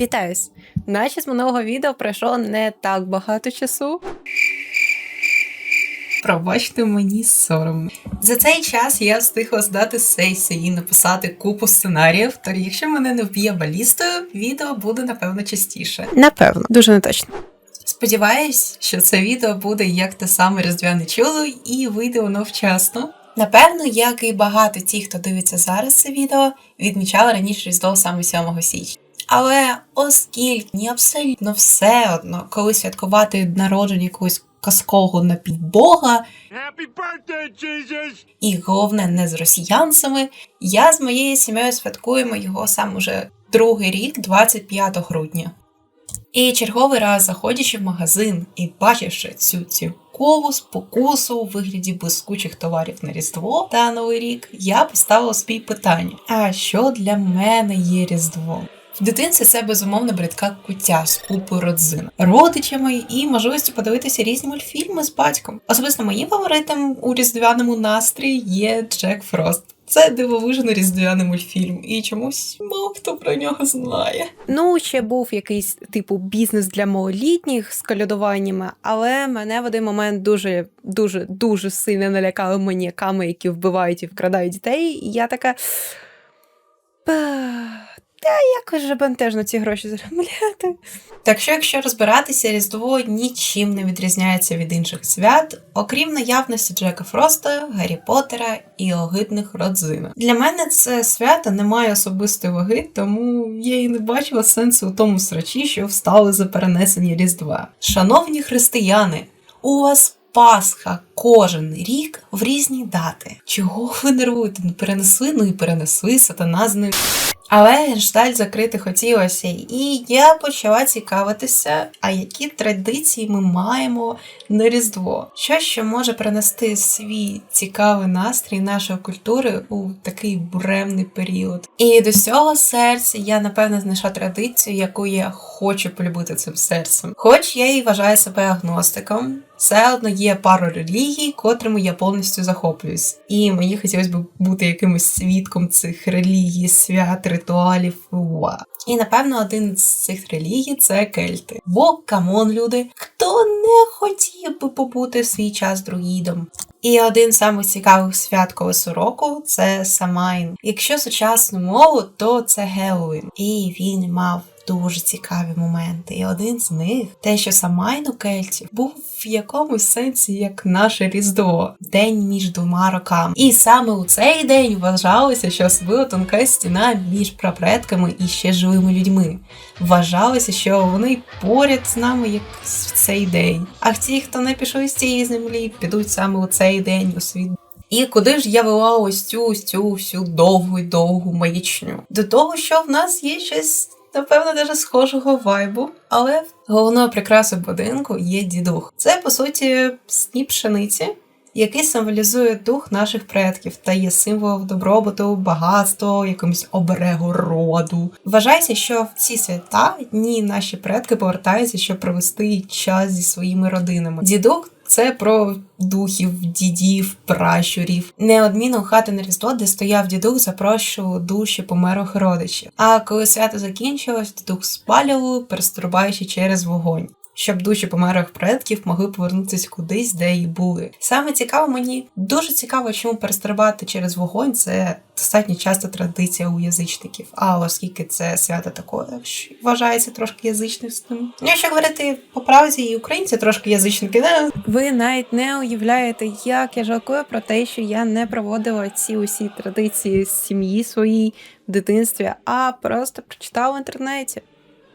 Вітаюсь! Наче з минулого відео пройшло не так багато часу. Пробачте мені соромно. За цей час я встигла здати сесію і написати купу сценаріїв, тож якщо мене не вб'є балістою, відео буде напевно частіше. Напевно, дуже неточно. Сподіваюсь, що це відео буде як те саме різдвяне чудо і вийде воно вчасно. Напевно, як і багато ті, хто дивиться зараз це відео, відмічали раніше Різдво саме 7 січня. Але оскільки абсолютно все одно, коли святкувати народження якогось казкового напівбога, і головне не з росіянцями, я з моєю сім'єю святкуємо його сам уже другий рік, 25 грудня. І черговий раз, заходячи в магазин і бачивши цю цілкову спокусу у вигляді блискучих товарів на Різдво та Новий рік, я поставила собі питання: а що для мене є Різдво? В дитинстві це безумовно бридка куття з купою родзин, родичами і можливістю подивитися різні мультфільми з батьком. Особисто моїм фаворитом у різдвяному настрої є Джек Фрост. Це дивовижний різдвяний мультфільм, і чомусь мало хто про нього знає. Ну, ще був якийсь типу бізнес для малолітніх з колядуваннями, але мене в один момент дуже, дуже, дуже сильно налякали маніяками, які вбивають і вкрадають дітей. І я така. «Ба, Та якось же бентежно ці гроші заробляти. Так що, якщо розбиратися, Різдво нічим не відрізняється від інших свят, окрім наявності Джека Фроста, Гаррі Поттера і огидних родзинок. Для мене це свято не має особистої ваги, тому я і не бачила сенсу у тому срачі, що встали за перенесення Різдва. Шановні християни, у вас Пасха кожен рік в різні дати. Чого ви нервуєте? Ну перенесли, ну і перенесли, сатана з ним. Але гештальт закрити хотілося, і я почала цікавитися, а які традиції ми маємо на Різдво. Що що може принести свій цікавий настрій нашої культури у такий буремний період. І до цього серця я напевно знайшла традицію, яку я хочу полюбити цим серцем. Хоч я і вважаю себе агностиком, все одно є пару релігій, котрими я повністю захоплююсь. І мені хотілося б бути якимось свідком цих релігій, свят, ритуалів. Уа. І напевно один з цих релігій це кельти. Бо камон, люди, хто не хотів би побути свій час друїдом. І один з самих цікавих свят колесу року це Самайн. Якщо сучасну мову, то це Геловін. І він мав дуже цікаві моменти. І один з них те, що Самайн у кельтів був в якомусь сенсі як наше Різдво, день між двома роками. І саме у цей день вважалося, що особливо тонка стіна між прапредками і ще живими людьми. Вважалося, що вони поряд з нами як в цей день. А ті, хто не пішов з цієї землі, підуть саме у цей день у світ. І куди ж я вела ось цю ось цю всю довгу й довгу маячню? До того, що в нас є щось. Напевно, даже схожого вайбу, але головною прикрасою будинку є дідух. Це по суті сніп пшениці, який символізує дух наших предків та є символом добробуту, багатства, якомусь оберегу роду. Вважається, що в ці свята дні наші предки повертаються, щоб провести час зі своїми родинами. Дідух це про духів, дідів, пращурів. Неодмінно хати на Різдво, де стояв дідух, запрошував душі померлих родичів. А коли свято закінчилось, дідух спалював, переструбаючи через вогонь. Щоб душі померлих предків могли повернутися кудись, де і були. Саме цікаво мені дуже цікаво, чому перестрибати через вогонь це достатньо часто традиція у язичників. А оскільки це свято таке, що вважається трошки язичництвом. Ну, Якщо говорити по правді, і українці трошки язичники, не ви навіть не уявляєте, як я жалкую про те, що я не проводила ці усі традиції з сім'ї своїй в дитинстві, а просто прочитала в інтернеті.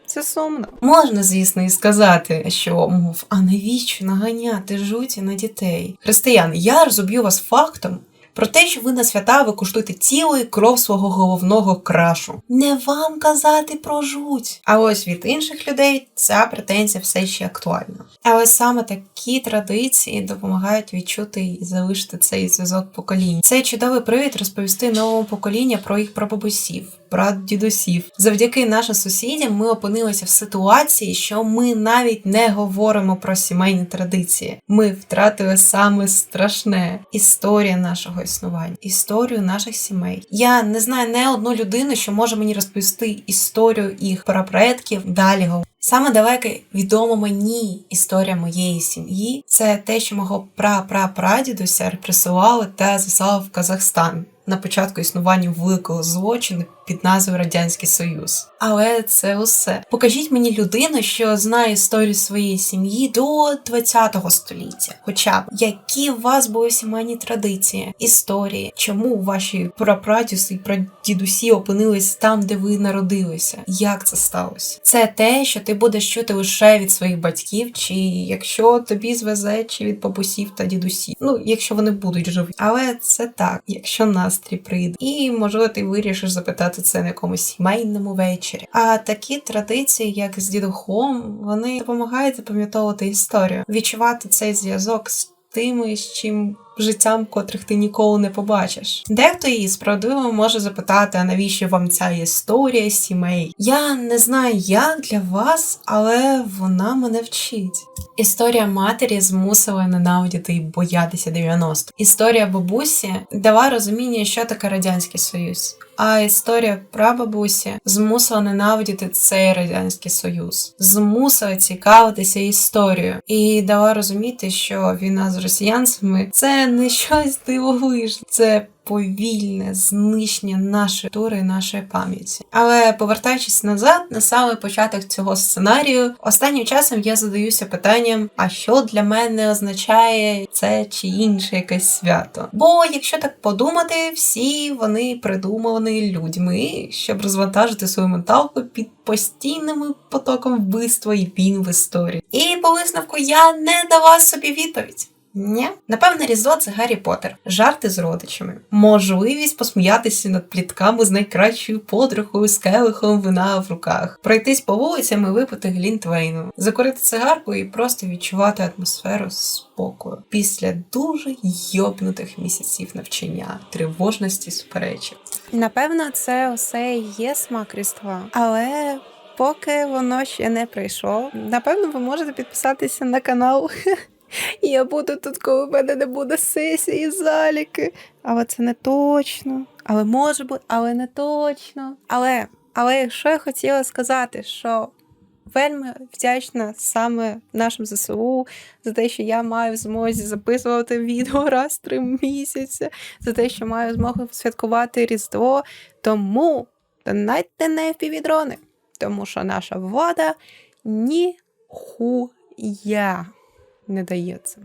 Це сумно. Можна, звісно, і сказати, що мов, а навіщо наганяти жуті на дітей? Християни, я розоб'ю вас фактом про те, що ви на свята ви куштуєте тіло і кров свого головного крашу. Не вам казати про жуть. А ось від інших людей ця претензія все ще актуальна. Але саме такі традиції допомагають відчути і залишити цей зв'язок поколінь. Це чудовий привід розповісти новому поколінню про їх прабабусів, прадідусів. Завдяки нашим сусідям ми опинилися в ситуації, що ми навіть не говоримо про сімейні традиції. Ми втратили саме страшне історія нашого існування, історію наших сімей. Я не знаю не одну людину, що може мені розповісти історію їх прапредків. Далі. Саме далека відома мені історія моєї сім'ї це те, що мого прапрапрадідуся репресували та заслали в Казахстан на початку існування великого злочину під назвою Радянський Союз. Але це усе. Покажіть мені людину, що знає історію своєї сім'ї до 20 століття. Хоча б які у вас були сімейні традиції, історії, чому ваші прапрадюси і прадідусі опинились там, де ви народилися? Як це сталося? Це те, що ти будеш чути лише від своїх батьків, чи якщо тобі звезе, чи від бабусів та дідусів. Ну, якщо вони будуть живі. Але це так, якщо настрій прийде. І можливо, ти вирішиш запитати це на якомусь сімейному вечорі. А такі традиції, як з дідухом, вони допомагають запам'ятовувати історію, відчувати цей зв'язок з тими, з чим життям, котрих ти ніколи не побачиш. Дехто її справедливо може запитати, а навіщо вам ця історія сімей? Я не знаю, як для вас, але вона мене вчить. Історія матері змусила ненавидіти і боятися 90. Історія бабусі дала розуміння, що таке радянський союз. А історія прабабусі змусила ненавидіти цей радянський союз, змусила цікавитися історією і дала розуміти, що війна з росіянцями це не щось дивовижне, це повільне знищення нашої і нашої пам'яті. Але повертаючись назад, на самий початок цього сценарію, останнім часом я задаюся питанням: а що для мене означає це чи інше якесь свято? Бо якщо так подумати, всі вони придумані людьми, щоб розвантажити свою менталку під постійним потоком вбивства і війн в історії. І по висновку я не давав собі відповідь. Ні, напевне, різдво це Гаррі Поттер, жарти з родичами, можливість посміятися над плітками з найкращою подругою з келихом вина в руках, пройтись по вулицям і випити глінтвейну, закурити цигарку і просто відчувати атмосферу спокою після дуже йобнутих місяців навчання, тривожності суперечок. Напевно, це усе є смак Різдва. Але поки воно ще не прийшло, напевно, ви можете підписатися на канал. Я буду тут, коли в мене не буде сесії, заліки. Але це не точно. Але може бути, але не точно. Але, але що я хотіла сказати, що вельми вдячна саме нашим ЗСУ за те, що я маю змозі записувати відео раз в три місяці, за те, що маю змогу святкувати Різдво. Тому донайте на FPV-дрони, тому що наша влада ніхуя не дається.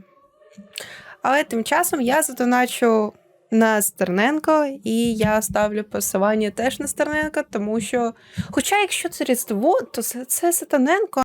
Але тим часом я задоначу на Стерненко, і я ставлю посилання теж на Стерненко, тому що, хоча якщо це Різдво, то це, це Сатаненко,